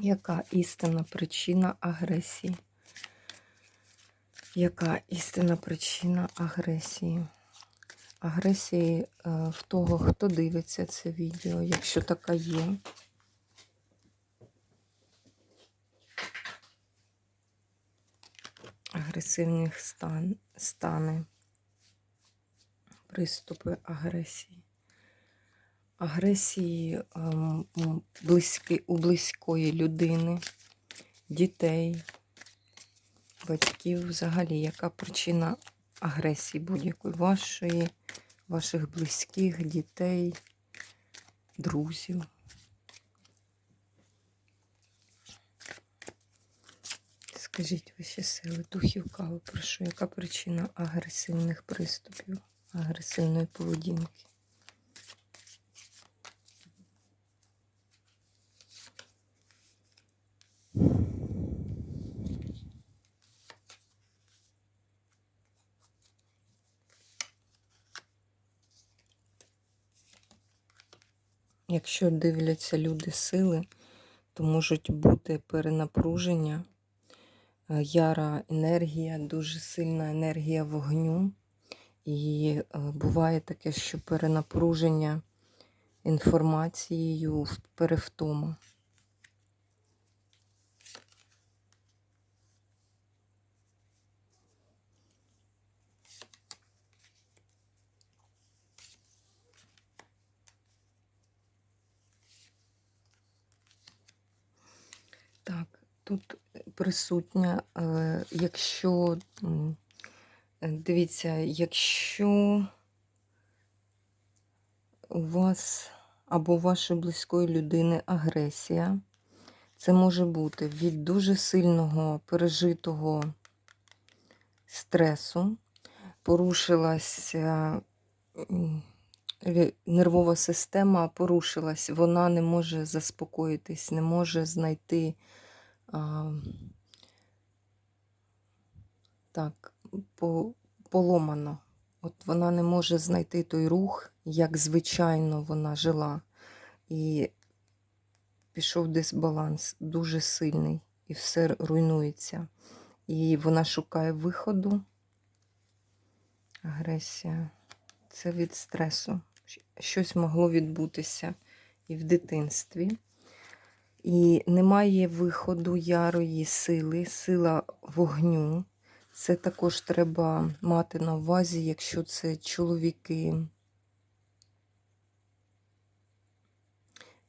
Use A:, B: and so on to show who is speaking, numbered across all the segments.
A: Яка істинна причина агресії? Яка істинна причина агресії? Агресії е, в того, хто дивиться це відео, якщо така є. Агресивних стан, стани, приступи агресії агресії ем, у близької людини, дітей, батьків взагалі, яка причина агресії будь-якої вашої, ваших близьких, дітей, друзів. Скажіть ваші сили, духів кави, прошу, яка причина агресивних приступів, агресивної поведінки? Якщо дивляться люди сили, то можуть бути перенапруження, е, яра енергія, дуже сильна енергія вогню. І е, буває таке, що перенапруження інформацією перевтома. Так, тут присутня, е, якщо, е, дивіться, якщо у вас або у вашої близької людини агресія, це може бути від дуже сильного пережитого стресу, порушилася нервова система порушилась, вона не може заспокоїтись, не може знайти так, по, поломано. От вона не може знайти той рух, як звичайно вона жила. І пішов дисбаланс дуже сильний, і все руйнується. І вона шукає виходу. Агресія. Це від стресу щось могло відбутися і в дитинстві. І немає виходу ярої сили, сила вогню. Це також треба мати на увазі, якщо це чоловіки.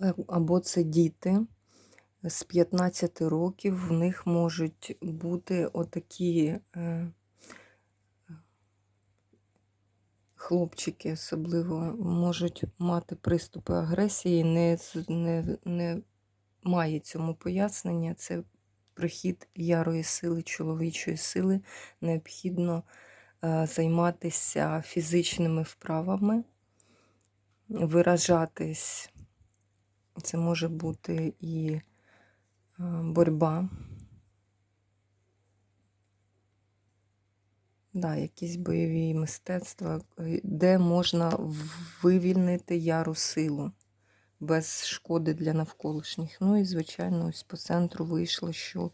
A: Е, або це діти з 15 років, в них можуть бути отакі е, хлопчики особливо можуть мати приступи агресії, не, не, не має цьому пояснення. Це прихід ярої сили, чоловічої сили. Необхідно е, займатися фізичними вправами, виражатись. Це може бути і е, боротьба. Да, якісь бойові мистецтва, е, де можна вивільнити яру силу без шкоди для навколишніх. Ну і, звичайно, ось по центру вийшло, що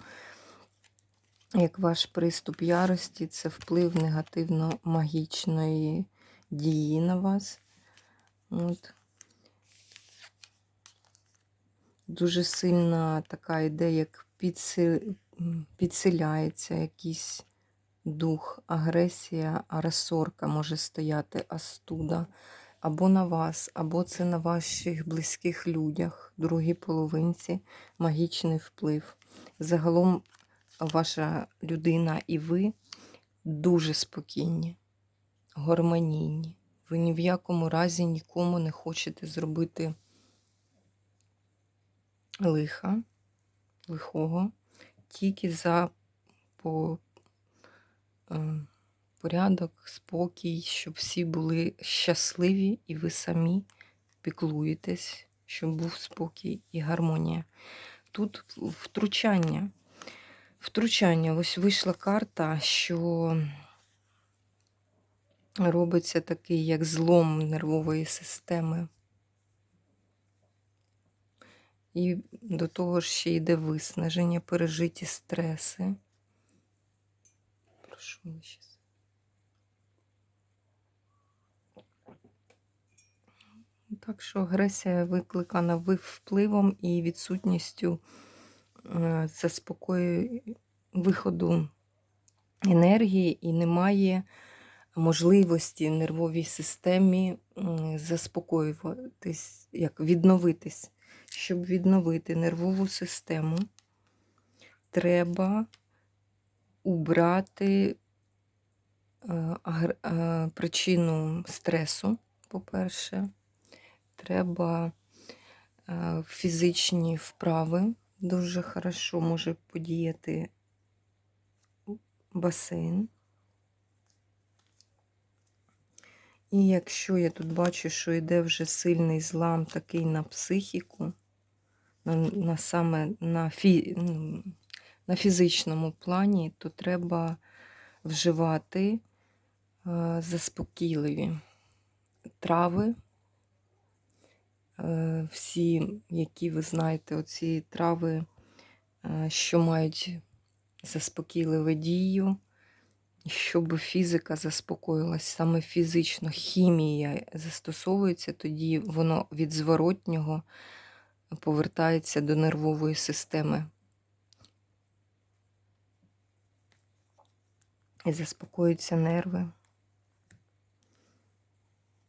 A: як ваш приступ ярості, це вплив негативно-магічної дії на вас. От. Дуже сильна така ідея, як підсиляється якісь дух, агресія, аресорка може стояти астуда. Або на вас, або це на ваших близьких людях, другій половинці, магічний вплив. Загалом ваша людина і ви дуже спокійні, гармонійні. Ви ні в якому разі нікому не хочете зробити лиха, лихого. тільки за по, е, порядок, спокій, щоб всі були щасливі і ви самі піклуєтесь, щоб був спокій і гармонія. Тут втручання. Втручання. Ось вийшла карта, що робиться такий як злом нервової системи. І до того ж ще йде виснаження, пережиті стреси. Прошу щас. Так що агресія викликана ви- впливом і відсутністю е, заспокою виходу енергії, і немає можливості нервовій системі заспокоюватись, як відновитись. Щоб відновити нервову систему, треба убрати е, е, причину стресу, по-перше, треба е, фізичні вправи. Дуже хорошо може подіяти басейн. І якщо я тут бачу, що йде вже сильний злам такий на психіку, на, на саме на, фі, ну, на фізичному плані, то треба вживати е, заспокійливі трави. Е, всі, які ви знаєте, оці трави, е, що мають заспокійливу дію, щоб фізика заспокоїлась, саме фізично хімія застосовується, тоді воно від зворотнього повертається до нервової системи. І заспокоюються нерви.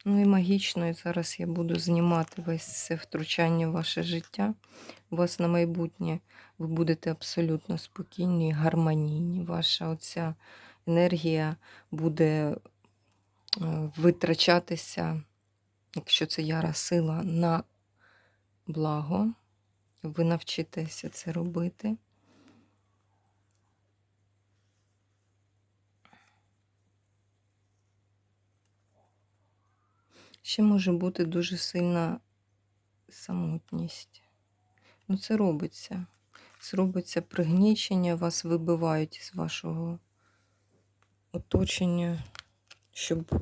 A: Ну і магічно, і зараз я буду знімати весь це втручання в ваше життя. У вас на майбутнє ви будете абсолютно спокійні, гармонійні. Ваша оця енергія буде е, витрачатися, якщо це яра сила, на благо. Ви навчитеся це робити. Ще може бути дуже сильна самотність. Ну, це робиться. Це робиться пригнічення, вас вибивають з вашого оточення, щоб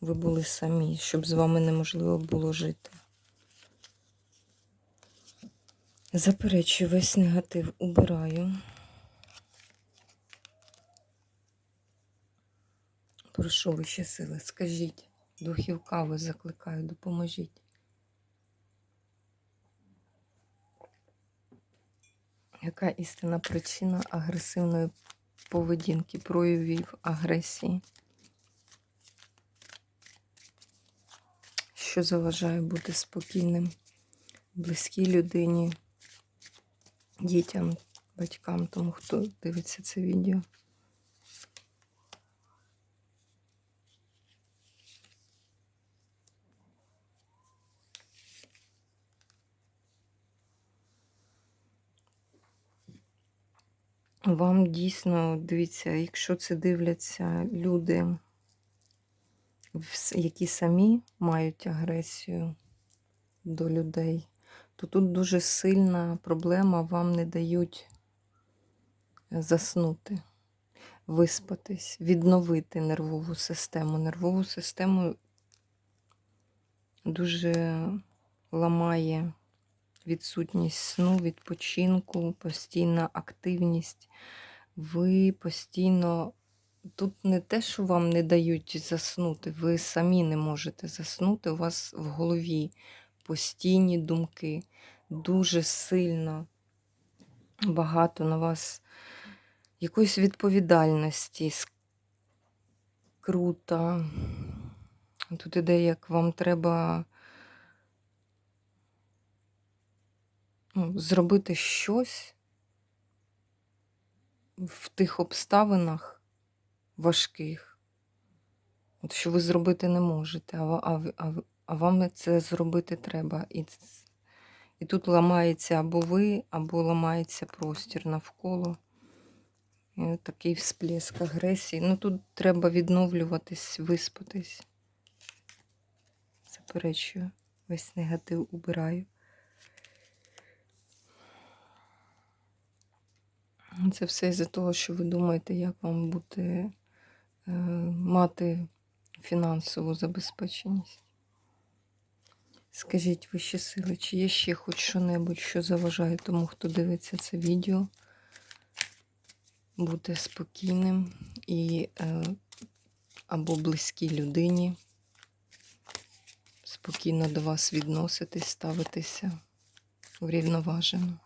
A: ви були самі, щоб з вами неможливо було жити. Заперечую, весь негатив убираю. Прошу вищі сили, скажіть, духів кави закликаю, допоможіть. Яка істинна причина агресивної поведінки, проявів агресії? Що заважає бути спокійним близькій людині, дітям, батькам, тому хто дивиться це відео? Вам дійсно, дивіться, якщо це дивляться люди, які самі мають агресію до людей, то тут дуже сильна проблема, вам не дають е, заснути, виспатись, відновити нервову систему. Нервову систему дуже ламає відсутність сну, відпочинку, постійна активність. Ви постійно. Тут не те, що вам не дають заснути, ви самі не можете заснути. У вас в голові постійні думки, дуже сильно багато на вас якоїсь відповідальності, скрута. Тут іде, як вам треба зробити щось в тих обставинах важких, от що ви зробити не можете, а, а, а, а вам це зробити треба. І, і тут ламається або ви, або ламається простір навколо. І такий всплеск агресії. Ну тут треба відновлюватись, виспатись. Заперечую, весь негатив убираю. Це все із-за того, що ви думаєте, як вам бути, е, мати фінансову забезпеченість. Скажіть вищі сили, чи є ще хоч що-небудь, що заважає тому, хто дивиться це відео, бути спокійним і е, або близькій людині, спокійно до вас відноситись, ставитися врівноважено.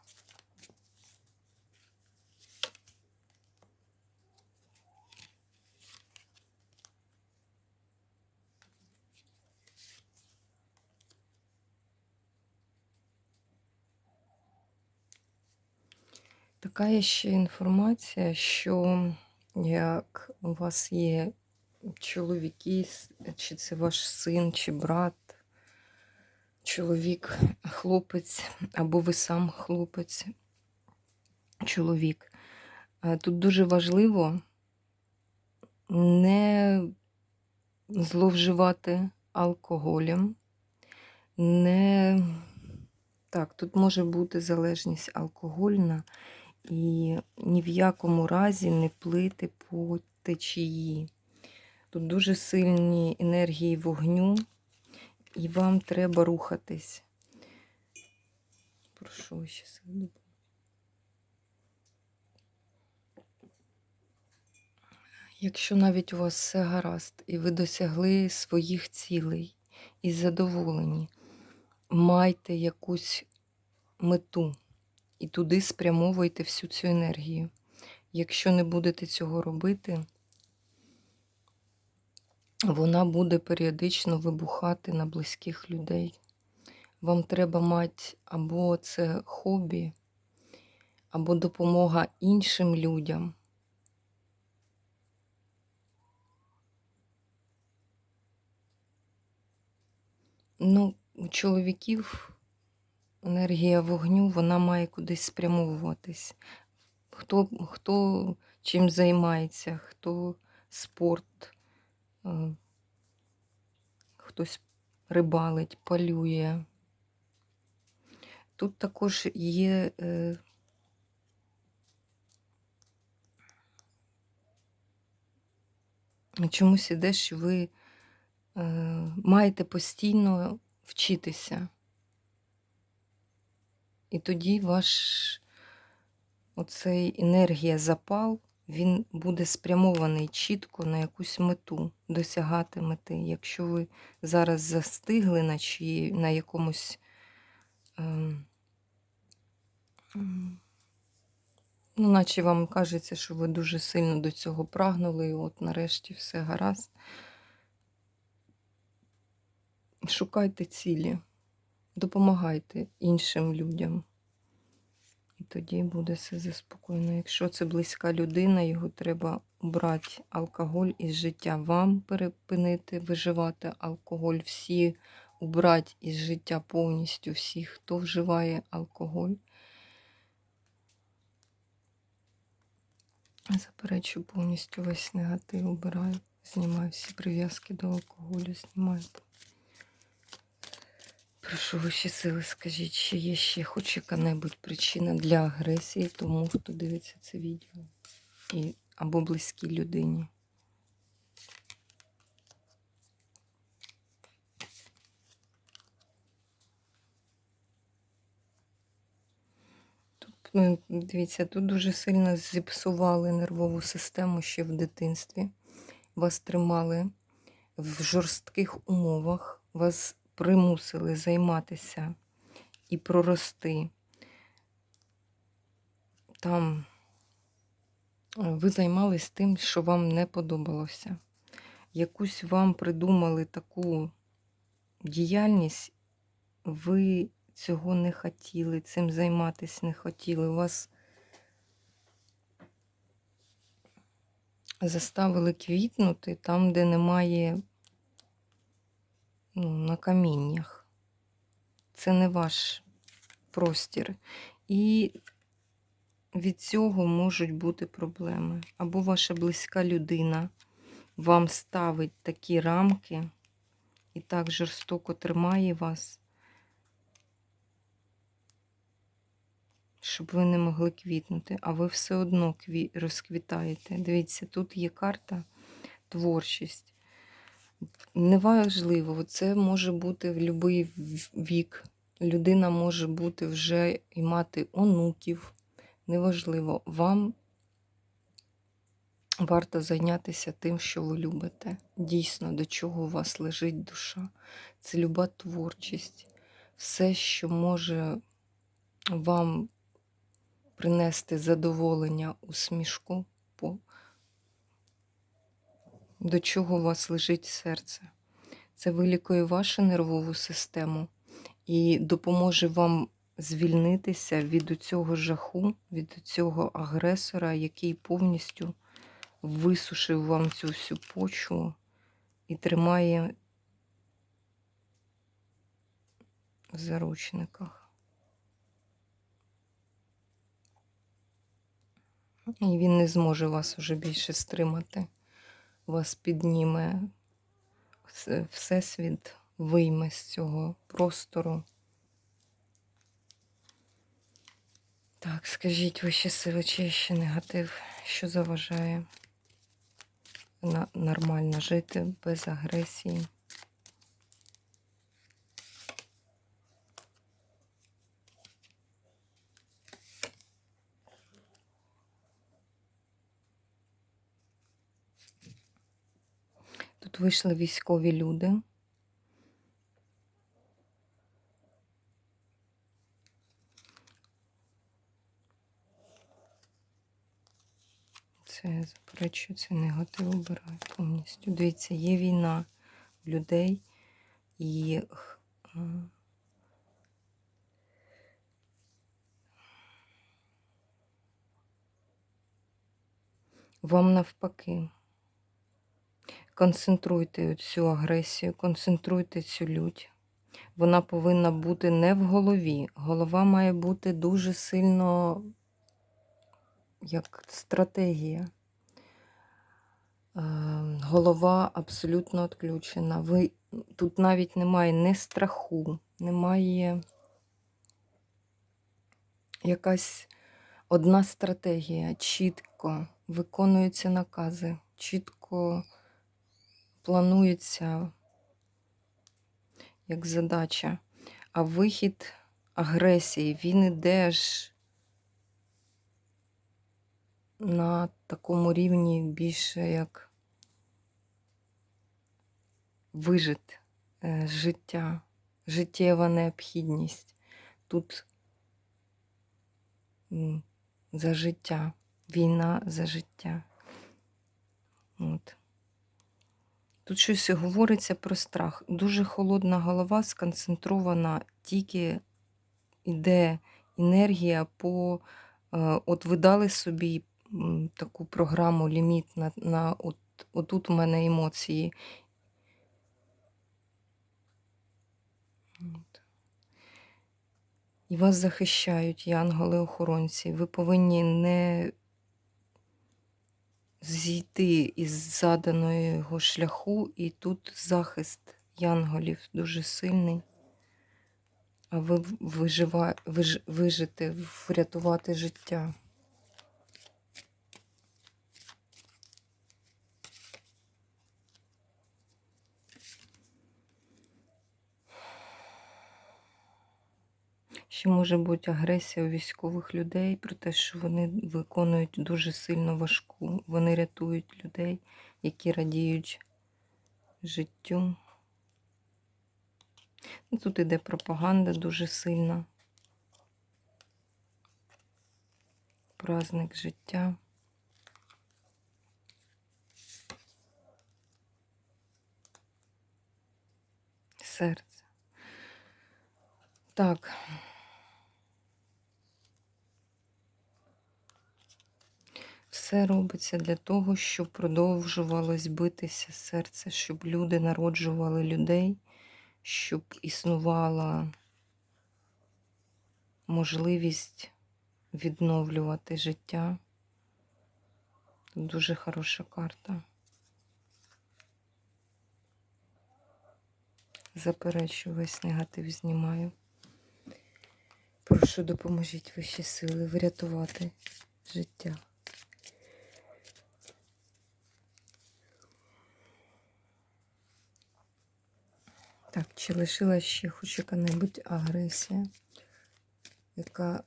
A: Така є ще інформація, що як у вас є чоловіки, чи це ваш син, чи брат, чоловік, хлопець, або ви сам хлопець, чоловік. Тут дуже важливо не зловживати алкоголем, не так, тут може бути залежність алкогольна, і ні в якому разі не плити по течії. Тут дуже сильні енергії вогню, і вам треба рухатись. Прошу ще сили. Якщо навіть у вас все гаразд, і ви досягли своїх цілей і задоволені, майте якусь мету і туди спрямовуйте всю цю енергію. Якщо не будете цього робити, вона буде періодично вибухати на близьких людей. Вам треба мати або це хобі, або допомога іншим людям. Ну, у чоловіків енергія вогню, вона має кудись спрямовуватись. Хто, хто чим займається, хто спорт, е, хтось рибалить, полює. Тут також є е, чомусь іде, що ви е, маєте постійно вчитися. І тоді ваш оцей енергія запал, він буде спрямований чітко на якусь мету, досягати мети. Якщо ви зараз застигли на, чиї, на якомусь ем, ну, наче вам кажеться, що ви дуже сильно до цього прагнули, і от нарешті все гаразд. Шукайте цілі, допомагайте іншим людям. І тоді буде все заспокоєно. Якщо це близька людина, його треба брати алкоголь із життя. Вам перепинити виживати алкоголь, всі убрати із життя повністю всіх, хто вживає алкоголь. Заперечу повністю весь негатив, убираю, знімаю всі прив'язки до алкоголю, знімаю. Прошу вищі сили, скажіть, чи є ще хоч яка-небудь причина для агресії тому, хто дивиться це відео, і, або близькій людині. Ну, дивіться, тут дуже сильно зіпсували нервову систему ще в дитинстві. Вас тримали в жорстких умовах, вас примусили займатися і прорости. Там е, ви займались тим, що вам не подобалося. Якусь вам придумали таку діяльність, ви цього не хотіли, цим займатися не хотіли. Вас заставили квітнути там, де немає ну, на каміннях. Це не ваш простір. І від цього можуть бути проблеми. Або ваша близька людина вам ставить такі рамки і так жорстоко тримає вас, щоб ви не могли квітнути, а ви все одно розквітаєте. Дивіться, тут є карта творчість. Неважливо, це може бути в будь-який вік. Людина може бути вже і мати онуків. Неважливо, вам варто зайнятися тим, що ви любите. Дійсно, до чого у вас лежить душа. Це люба творчість. Все, що може вам принести задоволення, усмішку, до чого у вас лежить серце. Це вилікує вашу нервову систему і допоможе вам звільнитися від цього жаху, від цього агресора, який повністю висушив вам цю всю почву і тримає в заручниках. І він не зможе вас уже більше стримати. Вас підніме Всесвіт вийме з цього простору. Так, скажіть вищі сили, чи ще негатив, що заважає нормально жити без агресії? Тут вийшли військові люди. Це я заперечую, це негатив обираю повністю. Дивіться, є війна людей і вам навпаки. Концентруйте цю агресію, концентруйте цю лють. Вона повинна бути не в голові. Голова має бути дуже сильно як стратегія. Е, Голова абсолютно відключена. Ви, тут навіть немає ні страху, немає якась одна стратегія. Чітко виконуються накази, чітко планується як задача. А вихід агресії, він іде ж на такому рівні більше як вижит е, життя, життєва необхідність. Тут за життя, війна за життя. От. Тут щось говориться про страх. Дуже холодна голова сконцентрована, тільки йде енергія по. е, От ви дали собі таку програму, ліміт на, на от, отут у мене емоції. І вас захищають янголи-охоронці. Ви повинні не зійти із заданого шляху, і тут захист янголів дуже сильний. А ви вижива, виж, вижити, врятувати життя. Ще може бути агресія у військових людей про те, що вони виконують дуже сильно важку. Вони рятують людей, які радіють життю. Ну, Тут іде пропаганда дуже сильна. Праздник життя. Серце. Так. Все робиться для того, щоб продовжувалось битися серце, щоб люди народжували людей, щоб існувала можливість відновлювати життя. Дуже хороша карта. Заперечую, весь негатив знімаю. Прошу, допоможіть вищі сили врятувати життя. Так, чи лишилась ще хоч яка-небудь агресія? Яка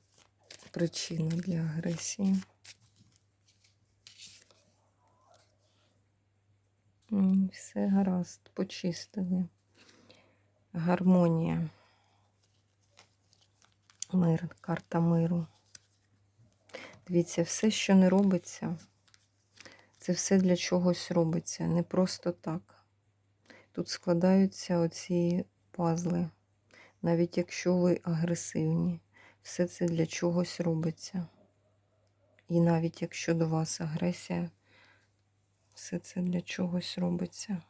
A: причина для агресії? Все гаразд, почистили. Гармонія. Мир, карта миру. Дивіться, все, що не робиться, це все для чогось робиться, не просто так. Тут складаються оці пазли. Навіть якщо ви агресивні, все це для чогось робиться. І навіть якщо до вас агресія, все це для чогось робиться.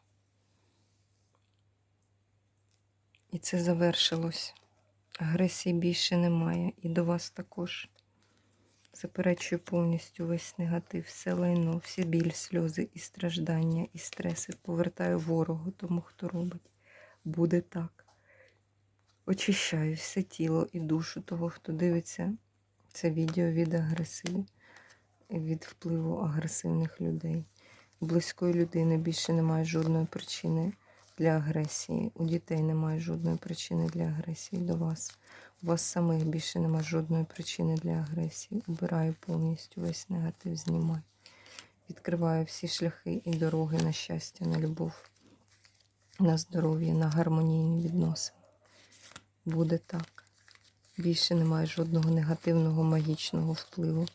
A: І це завершилось. Агресії більше немає. І до вас також. Заперечую повністю весь негатив, все лайно, всі біль, сльози і страждання, і стреси. Повертаю ворогу, тому хто робить. Буде так. Очищаю все тіло і душу того, хто дивиться це відео від агресиву, від впливу агресивних людей. Близької людини більше немає жодної причини для агресії. У дітей немає жодної причини для агресії до вас. У вас самих більше немає жодної причини для агресії. Убираю повністю весь негатив, знімаю. Відкриваю всі шляхи і дороги на щастя, на любов, на здоров'я, на гармонійні відносини. Буде так. Більше немає жодного негативного магічного впливу.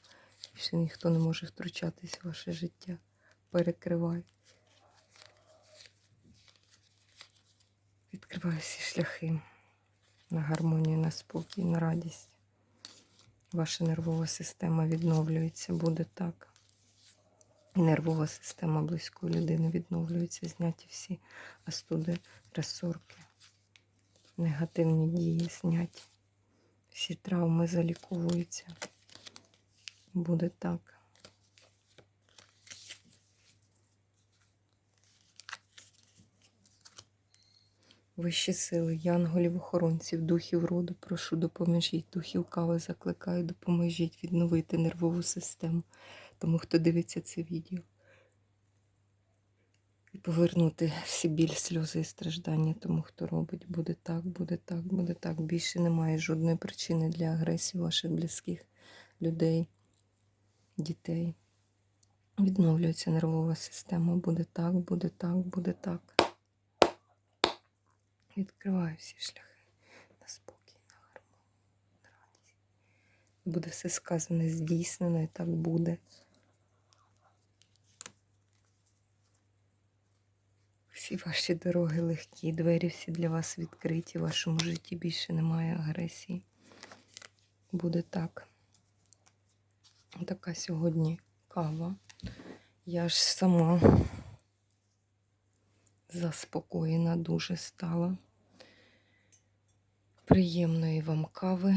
A: Більше ніхто не може втручатись в ваше життя. Перекривай. Відкриваю всі шляхи на гармонію, на спокій, на радість. Ваша нервова система відновлюється, буде так. І нервова система близької людини відновлюється, зняті всі астуди, ресорки, негативні дії зняті. Всі травми заліковуються. Буде так. Вищі сили, янголів, охоронців, духів роду, прошу, допоможіть, духів кави закликаю, допоможіть відновити нервову систему, тому хто дивиться це відео. І повернути всі біль, сльози і страждання тому, хто робить. Буде так, буде так, буде так. Більше немає жодної причини для агресії ваших близьких людей, дітей. Відновлюється нервова система. Буде так, буде так, буде так. Відкриваю всі шляхи на спокій, на гармонію, на радість. Буде все сказане, здійснено, і так буде. Всі ваші дороги легкі, двері всі для вас відкриті. В вашому житті більше немає агресії. Буде так. Така сьогодні кава. Я ж сама заспокоєна дуже стала. Приємної вам кави.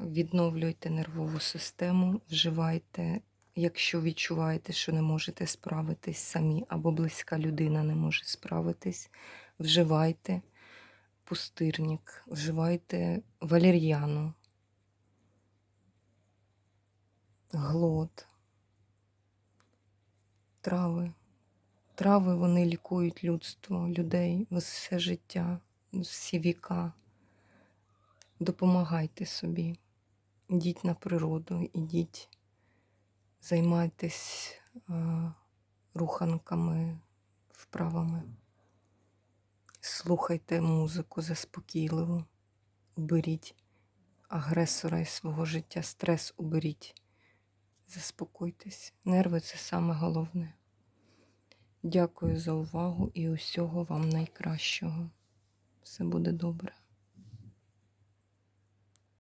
A: Відновлюйте нервову систему, вживайте, якщо відчуваєте, що не можете справитись самі, або близька людина не може справитись, вживайте пустирник, вживайте валер'яну, глот, трави. Трави вони лікують людство, людей все життя, всі віка. Допомагайте собі, йдіть на природу, ідіть, займайтесь е, руханками, вправами, слухайте музику заспокійливу, уберіть агресора із свого життя, стрес уберіть, заспокойтесь. Нерви це саме головне. Дякую за увагу і усього вам найкращого. Все буде добре.